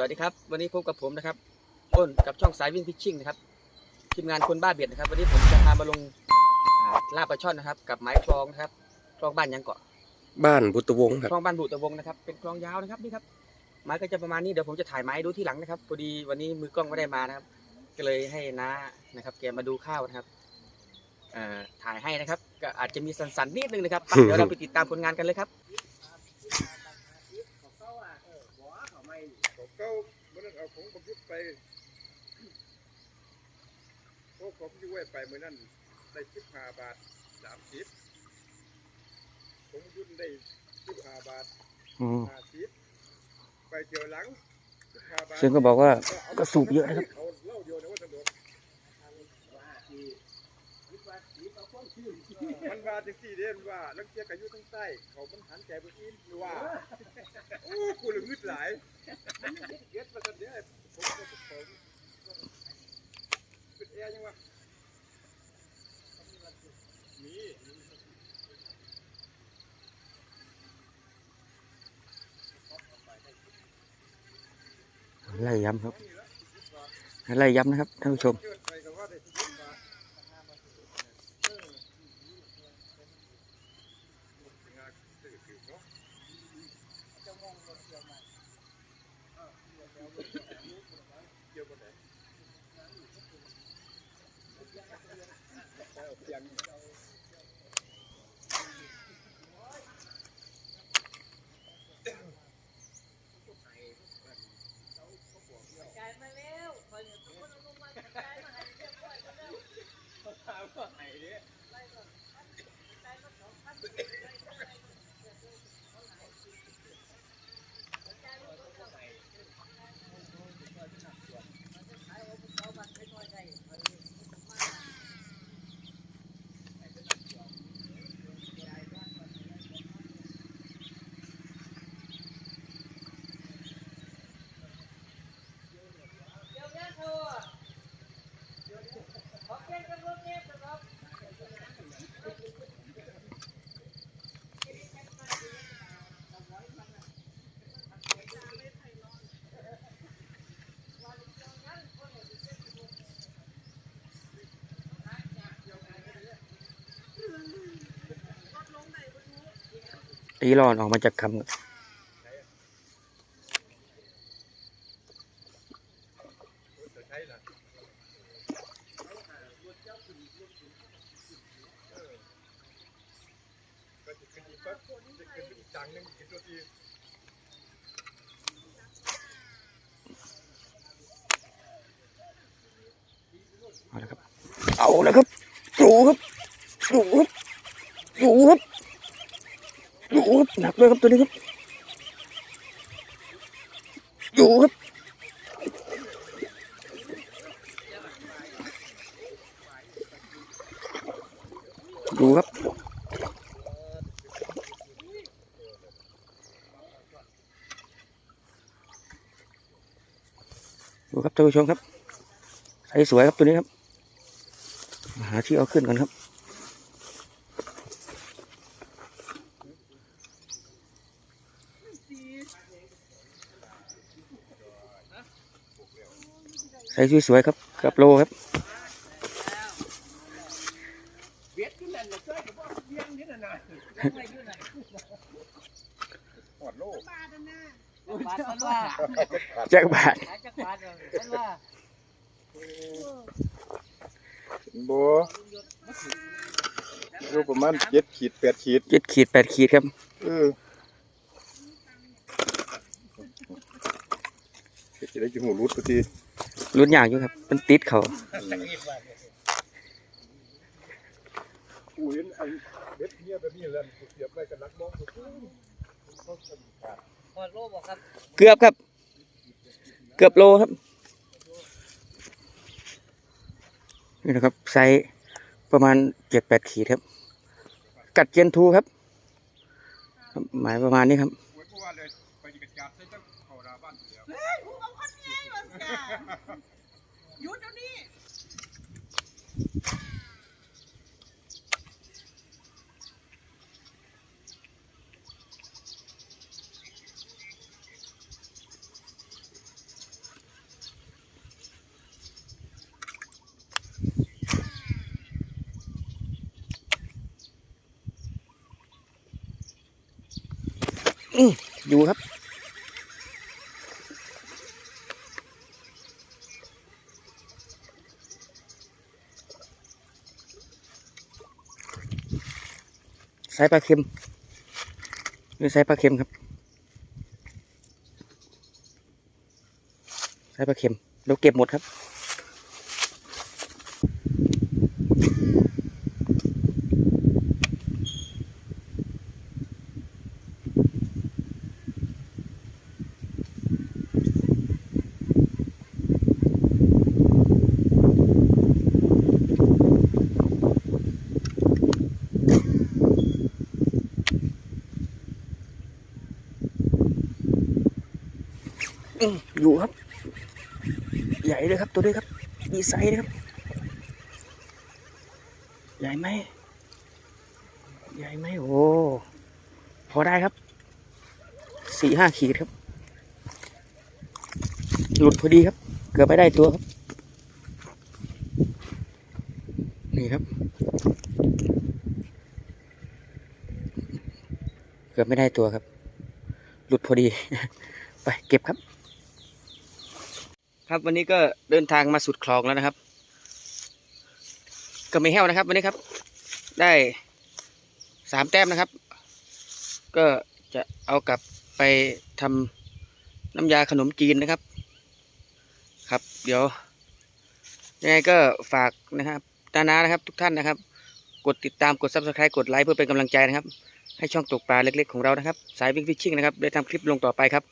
สวัสดีครับ วันนี้พบกับผมนะครับอ้นกับช่องสายวิ่งพิชชิ่งนะครับทีมงานคนบ้าเบียดนะครับ วันนี้ผมจะพามาลงอ่าล่าปลาช่อนนะครับ กับไม้คลองนะครับคลองบ้านยังเกาะบ้านบุตรวงศ์ครับคลองบ้านบุตรวงศ์นะครับเป็นคลองยาวนะครับนี่ครับไม้ก็จะประมาณนี้เดี๋ยวผมจะถ่ายไม้ดูที่หลังนะครับพอดีวันนี้มือกล้องไม่ได้มานะครับ ก็เลยให้น้านะครับ แกมาดูข้าวนะครับเอ่อถ่ายให้นะครับ ก็อาจจะมีสันๆนิดนึงนะครับไปเดี๋ยวเราไปติดตามผลงานกันเลยครับ ผมก็ มันเอาของผมยุดไปพวกผมยุ้ยไปเมื่อนั้นได้สิบห้าบาทสามสิบผมยุดได้สิบห้าบาทอืมห้าสิบไปเที่ยวหลัง15บาทซึ่งก็บอกว่าก็สูบเยอะนะครับ เขาเล่าเดียวนะว่าสะดวก มันว่าจังสี่เด่นว่าลังเกียกับยู่ทั้งใต้ เขามันหันใจไปอินหรือว่าโอ้กูเลยงึดหลายมันเก็ดมาสันเดียผมก็ผมเป็นแอร์ยังวะมีไล่ย้ำครับไล่ย้ำนะครับท่านผู้ชม ยัง ตีหลอนออกมาจากคำเอาละครับ เอาละครับ สูครับ สูครับ สูครับ หนักเลยครับตัวนี้ครับดูครับ ดูครับ ดูครับท่านผู้ชมครับใสสวยครับตัวนี้ครับ หาที่เอาขึ้นกันครับ ส่สวยๆครับกับโลครับเบียดขึ้นนั่นนะเจ้าก็บอกเบียงนี่น่ะนะหอดโลกบาทมันว่าแจ็คบาทขายจักบาทมัว่าบัวอยู่ประมาณเจ็ดขีดแปดขีดเจ็ดขีดแปดขีดครับเออจะได้กินหูรุดพอดี รุ่นยากอยู่ครับ มันติดเขากูเห็นไอ้เบ็ดเนี่ยแบบนี้แหละเสียบไปกับนักมองกูพอโลบอกครับเกือบครับ เกือบโลครับ นี่นะครับไซส์ประมาณเจ็ดแปดขีดครับ กัดเจนทูครับ หมายประมาณนี้ครับ กูเมื่อวานเลยไปกระจาดใส่เจ้าเขาราบ้านอยู่แล้ว หยุดเดี๋ยวนี้ อยู่ครับใส่ปลาเค็มหรือใส่ปลาเค็มครับใส่ปลาเค็มเดี๋ยวเก็บหมดครับ อยู่ครับ ใหญ่เลยครับตัวนี้ครับ มีไซส์นะครับ ใหญ่ไหม ใหญ่ไหมโอ้พอได้ครับ สี่ห้าขีดครับ หลุดพอดีครับ เกือบไม่ได้ตัวครับ นี่ครับ เกือบไม่ได้ตัวครับ หลุดพอดี ไปเก็บครับ ครับวันนี้ก็เดินทางมาสุดคลองแล้วนะครับ ก็ไม่แห้วนะครับ วันนี้ครับ ได้สามแต้มนะครับ ก็จะเอากลับไปทำน้ำยาขนมจีนนะครับ ครับ เดี๋ยวยังไงก็ฝากนะครับตานานะครับ ทุกท่านนะครับ กดติดตามกด subscribe กดไลค์เพื่อเป็นกำลังใจนะครับ ให้ช่องตกปลาเล็กๆของเรานะครับ สายวิ่งฟิชชิ่งนะครับได้ทำคลิปลงต่อไปครับ